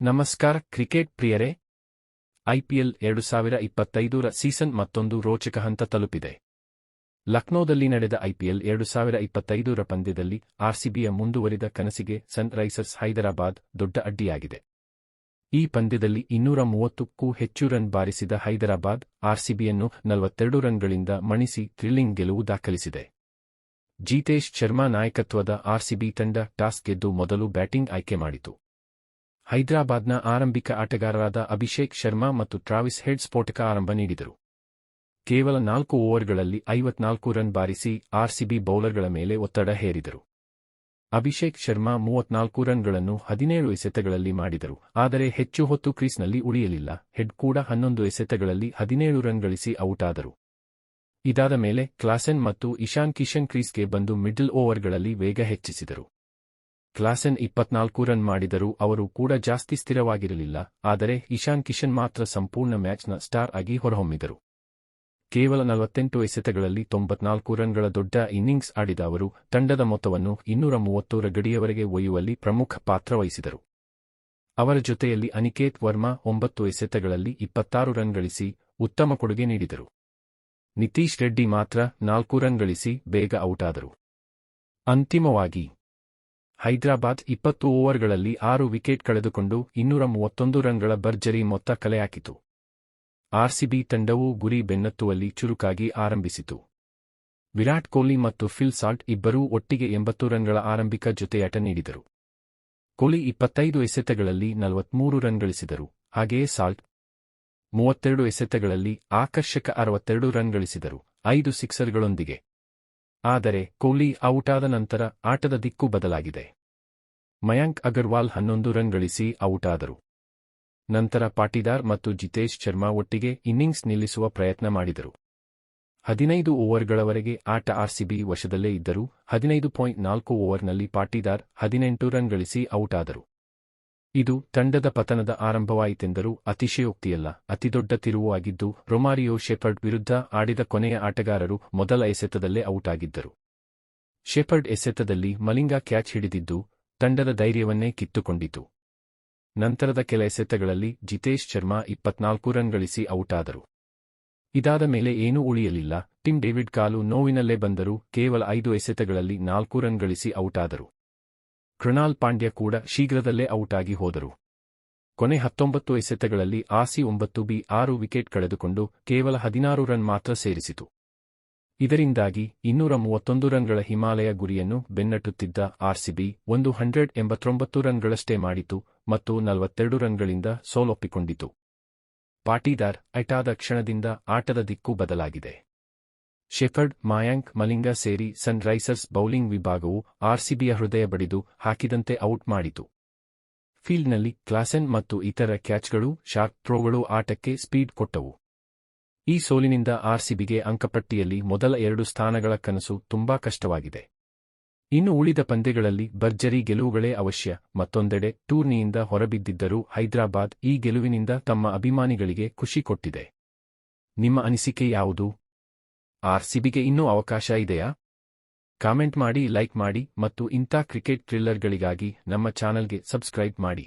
ನಮಸ್ಕಾರ, ಕ್ರಿಕೆಟ್ ಪ್ರಿಯರೇ. ಐಪಿಎಲ್ ಎರಡು ಸಾವಿರ ಇಪ್ಪತ್ತೈದರ ಸೀಸನ್ ಮತ್ತೊಂದು ರೋಚಕ ಹಂತ ತಲುಪಿದೆ. ಲಕ್ನೋದಲ್ಲಿ ನಡೆದ ಐಪಿಎಲ್ ಎರಡು ಸಾವಿರ ಇಪ್ಪತ್ತೈದರ ಪಂದ್ಯದಲ್ಲಿ ಆರ್ಸಿಬಿಯ ಮುಂದುವರಿದ ಕನಸಿಗೆ ಸನ್ ರೈಸರ್ಸ್ ಹೈದರಾಬಾದ್ ದೊಡ್ಡ ಅಡ್ಡಿಯಾಗಿದೆ. ಈ ಪಂದ್ಯದಲ್ಲಿ ಇನ್ನೂರ ಮೂವತ್ತಕ್ಕೂ ಹೆಚ್ಚು ರನ್ ಬಾರಿಸಿದ ಹೈದರಾಬಾದ್ ಆರ್ಸಿಬಿಯನ್ನು ನಲವತ್ತೆರಡು ರನ್ಗಳಿಂದ ಮಣಿಸಿ ಥ್ರಿಲ್ಲಿಂಗ್ ಗೆಲುವು ದಾಖಲಿಸಿದೆ. ಜೀತೇಶ್ ಶರ್ಮಾ ನಾಯಕತ್ವದ ಆರ್ಸಿಬಿ ತಂಡ ಟಾಸ್ ಗೆದ್ದು ಮೊದಲು ಬ್ಯಾಟಿಂಗ್ ಆಯ್ಕೆ ಮಾಡಿತು. ಹೈದರಾಬಾದ್ನ ಆರಂಭಿಕ ಆಟಗಾರರಾದ ಅಭಿಷೇಕ್ ಶರ್ಮಾ ಮತ್ತು ಟ್ರಾವಿಸ್ ಹೆಡ್ ಸ್ಫೋಟಕ ಆರಂಭ ನೀಡಿದರು. ಕೇವಲ ನಾಲ್ಕು ಓವರ್ಗಳಲ್ಲಿ ಐವತ್ನಾಲ್ಕು ರನ್ ಬಾರಿಸಿ ಆರ್ಸಿಬಿ ಬೌಲರ್ಗಳ ಮೇಲೆ ಒತ್ತಡ ಹೇರಿದರು. ಅಭಿಷೇಕ್ ಶರ್ಮಾ ಮೂವತ್ನಾಲ್ಕು ರನ್ಗಳನ್ನು ಹದಿನೇಳು ಎಸೆತಗಳಲ್ಲಿ ಮಾಡಿದರು, ಆದರೆ ಹೆಚ್ಚು ಹೊತ್ತು ಕ್ರೀಸ್ನಲ್ಲಿ ಉಳಿಯಲಿಲ್ಲ, ಹೆಡ್ ಕೂಡ ಹನ್ನೊಂದು ಎಸೆತಗಳಲ್ಲಿ ಹದಿನೇಳು ರನ್ ಗಳಿಸಿ ಔಟ್ ಆದರು ಇದಾದ ಮೇಲೆ ಕ್ಲಾಸೆನ್ ಮತ್ತು ಇಶಾನ್ ಕಿಶನ್ ಕ್ರೀಸ್ಗೆ ಬಂದು ಮಿಡ್ಲ್ ಓವರ್ಗಳಲ್ಲಿ ವೇಗ ಹೆಚ್ಚಿಸಿದರು. ಕ್ಲಾಸೆನ್ ಇಪ್ಪತ್ನಾಲ್ಕು ರನ್ ಮಾಡಿದರೂ ಅವರು ಕೂಡ ಜಾಸ್ತಿ ಸ್ಥಿರವಾಗಿರಲಿಲ್ಲ, ಆದರೆ ಇಶಾನ್ ಕಿಶನ್ ಮಾತ್ರ ಸಂಪೂರ್ಣ ಮ್ಯಾಚ್ನ ಸ್ಟಾರ್ ಆಗಿ ಹೊರಹೊಮ್ಮಿದರು. ಕೇವಲ ನಲವತ್ತೆಂಟು ಎಸೆತಗಳಲ್ಲಿ ತೊಂಬತ್ನಾಲ್ಕು ರನ್ಗಳ ದೊಡ್ಡ ಇನ್ನಿಂಗ್ಸ್ ಆಡಿದ ಅವರು ತಂಡದ ಮೊತ್ತವನ್ನು ಇನ್ನೂರ ಮೂವತ್ತೂರ ಗಡಿಯವರೆಗೆ ಒಯ್ಯುವಲ್ಲಿ ಪ್ರಮುಖ ಪಾತ್ರ ವಹಿಸಿದರು. ಅವರ ಜೊತೆಯಲ್ಲಿ ಅನಿಕೇತ್ ವರ್ಮಾ ಒಂಬತ್ತು ಎಸೆತಗಳಲ್ಲಿ ಇಪ್ಪತ್ತಾರು ರನ್ ಗಳಿಸಿ ಉತ್ತಮ ಕೊಡುಗೆ ನೀಡಿದರು. ನಿತೀಶ್ ರೆಡ್ಡಿ ಮಾತ್ರ ನಾಲ್ಕು ರನ್ ಗಳಿಸಿ ಬೇಗ ಔಟ್ ಆದರು ಅಂತಿಮವಾಗಿ ಹೈದರಾಬಾದ್ ಇಪ್ಪತ್ತು ಓವರ್ಗಳಲ್ಲಿ ಆರು ವಿಕೆಟ್ ಕಳೆದುಕೊಂಡು ಇನ್ನೂರ ಮೂವತ್ತೊಂದು ರನ್ಗಳ ಭರ್ಜರಿ ಮೊತ್ತ ಕಲೆಹಾಕಿತು ಆರ್ಸಿಬಿ ತಂಡವು ಗುರಿ ಬೆನ್ನತ್ತುವಲ್ಲಿ ಚುರುಕಾಗಿ ಆರಂಭಿಸಿತು. ವಿರಾಟ್ ಕೊಹ್ಲಿ ಮತ್ತು ಫಿಲ್ ಸಾಲ್ಟ್ ಇಬ್ಬರೂ ಒಟ್ಟಿಗೆ ಎಂಬತ್ತು ರನ್ಗಳ ಆರಂಭಿಕ ಜೊತೆಯಾಟ ನೀಡಿದರು. ಕೊಹ್ಲಿ ಇಪ್ಪತ್ತೈದು ಎಸೆತಗಳಲ್ಲಿ ನಲವತ್ಮೂರು ರನ್ ಗಳಿಸಿದರು, ಹಾಗೆಯೇ ಸಾಲ್ಟ್ ಮೂವತ್ತೆರಡು ಎಸೆತಗಳಲ್ಲಿ ಆಕರ್ಷಕ ಅರವತ್ತೆರಡು ರನ್ ಗಳಿಸಿದರು, ಐದು ಸಿಕ್ಸರ್ಗಳೊಂದಿಗೆ. ಆದರೆ ಕೊಹ್ಲಿ ಔಟಾದ ನಂತರ ಆಟದ ದಿಕ್ಕು ಬದಲಾಗಿದೆ. ಮಯಾಂಕ್ ಅಗರ್ವಾಲ್ ಹನ್ನೊಂದು ರನ್ ಗಳಿಸಿ ಔಟ್ ಆದರು ನಂತರ ಪಾಟಿದಾರ್ ಮತ್ತು ಜಿತೇಶ್ ಶರ್ಮಾ ಒಟ್ಟಿಗೆ ಇನ್ನಿಂಗ್ಸ್ ನಿಲ್ಲಿಸುವ ಪ್ರಯತ್ನ ಮಾಡಿದರು. ಹದಿನೈದು ಓವರ್ಗಳವರೆಗೆ ಆಟ ಆರ್ಸಿಬಿ ವಶದಲ್ಲೇ ಇದ್ದರೂ, ಹದಿನೈದು ಪಾಯಿಂಟ್ ನಾಲ್ಕು ಓವರ್ನಲ್ಲಿ ಪಾಟಿದಾರ್ ಹದಿನೆಂಟು ರನ್ ಗಳಿಸಿ ಔಟ್ ಆದರು ಇದು ತಂಡದ ಪತನದ ಆರಂಭವಾಯಿತೆಂದರೂ ಅತಿಶಯೋಕ್ತಿಯಲ್ಲ. ಅತಿದೊಡ್ಡ ತಿರುವು ಆಗಿದ್ದು ರೊಮಾರಿಯೋ ಶೆಫರ್ಡ್ ವಿರುದ್ಧ ಆಡಿದ ಕೊನೆಯ ಆಟಗಾರರು ಮೊದಲ ಎಸೆತದಲ್ಲೇ ಔಟ್ ಆಗಿದ್ದರು ಶೆಫರ್ಡ್ ಎಸೆತದಲ್ಲಿ ಮಲಿಂಗ ಕ್ಯಾಚ್ ಹಿಡಿದಿದ್ದು, ತಂಡದ ಧೈರ್ಯವನ್ನೇ ಕಿತ್ತುಕೊಂಡಿತು. ನಂತರದ ಕೆಲ ಎಸೆತಗಳಲ್ಲಿ ಜಿತೇಶ್ ಶರ್ಮಾ ಇಪ್ಪತ್ನಾಲ್ಕು ರನ್ ಗಳಿಸಿ ಔಟ್ ಆದರು ಇದಾದ ಮೇಲೆ ಏನೂ ಉಳಿಯಲಿಲ್ಲ. ಟಿಮ್ ಡೇವಿಡ್ ಕಾಲು ನೋವಿನಲ್ಲೇ ಬಂದರೂ ಕೇವಲ ಐದು ಎಸೆತಗಳಲ್ಲಿ ನಾಲ್ಕು ರನ್ ಗಳಿಸಿ ಔಟ್ ಆದರು ಕೃಣಾಲ್ ಪಾಂಡ್ಯ ಕೂಡ ಶೀಘ್ರದಲ್ಲೇ ಔಟ್ ಆಗಿ ಹೋದರು. ಕೊನೆ ಹತ್ತೊಂಬತ್ತು ಎಸೆತಗಳಲ್ಲಿ ಆಸಿ ಒಂಬತ್ತು ಬಿ ಆರು ವಿಕೆಟ್ ಕಳೆದುಕೊಂಡು ಕೇವಲ ಹದಿನಾರು ರನ್ ಮಾತ್ರ ಸೇರಿಸಿತು. ಇದರಿಂದಾಗಿ ಇನ್ನೂರ ಮೂವತ್ತೊಂದು ರನ್ಗಳ ಹಿಮಾಲಯ ಗುರಿಯನ್ನು ಬೆನ್ನಟ್ಟುತ್ತಿದ್ದ ಆರ್ಸಿಬಿ ಒಂದು ಹಂಡ್ರೆಡ್ ಎಂಬತ್ತೊಂಬತ್ತು ರನ್ಗಳಷ್ಟೇ ಮಾಡಿತು ಮತ್ತು ನಲವತ್ತೆರಡು ರನ್ಗಳಿಂದ ಸೋಲೊಪ್ಪಿಕೊಂಡಿತು. ಪಾಟೀದಾರ್ ಐಟಾದ ಕ್ಷಣದಿಂದ ಆಟದ ದಿಕ್ಕು ಬದಲಾಗಿದೆ. ಶೆಫರ್ಡ್, ಮಾಯಾಂಕ್, ಮಲಿಂಗ ಸೇರಿ ಸನ್ ರೈಸರ್ಸ್ ಬೌಲಿಂಗ್ ವಿಭಾಗವು ಆರ್ಸಿಬಿಯ ಹೃದಯ ಬಡಿದು ಹಾಕಿದಂತೆ ಔಟ್ ಮಾಡಿತು. ಫೀಲ್ಡ್ನಲ್ಲಿ ಕ್ಲಾಸೆನ್ ಮತ್ತು ಇತರ ಕ್ಯಾಚ್ಗಳು, ಶಾರ್ಪ್ ಥ್ರೋಗಳು ಆಟಕ್ಕೆ ಸ್ಪೀಡ್ ಕೊಟ್ಟವು. ಈ ಸೋಲಿನಿಂದ ಆರ್ಸಿಬಿಗೆ ಅಂಕಪಟ್ಟಿಯಲ್ಲಿ ಮೊದಲ ಎರಡು ಸ್ಥಾನಗಳ ಕನಸು ತುಂಬಾ ಕಷ್ಟವಾಗಿದೆ. ಇನ್ನು ಉಳಿದ ಪಂದ್ಯಗಳಲ್ಲಿ ಭರ್ಜರಿ ಗೆಲುವುಗಳೇ ಅವಶ್ಯ, ಮತ್ತೊಂದೆಡೆ ಟೂರ್ನಿಯಿಂದ ಹೊರಬಿದ್ದಿದ್ದರೂ ಹೈದರಾಬಾದ್ ಈ ಗೆಲುವಿನಿಂದ ತಮ್ಮ ಅಭಿಮಾನಿಗಳಿಗೆ ಖುಷಿ ಕೊಟ್ಟಿದೆ. ನಿಮ್ಮ ಅನಿಸಿಕೆ ಯಾವುದು? ಆರ್ಸಿಬಿಗೆ ಇನ್ನೂ ಅವಕಾಶ ಇದೆಯಾ? ಕಾಮೆಂಟ್ ಮಾಡಿ, ಲೈಕ್ ಮಾಡಿ ಮತ್ತು ಇಂಥ ಕ್ರಿಕೆಟ್ ಥ್ರಿಲ್ಲರ್ಗಳಿಗಾಗಿ ನಮ್ಮ ಚಾನಲ್ಗೆ ಸಬ್ಸ್ಕ್ರೈಬ್ ಮಾಡಿ.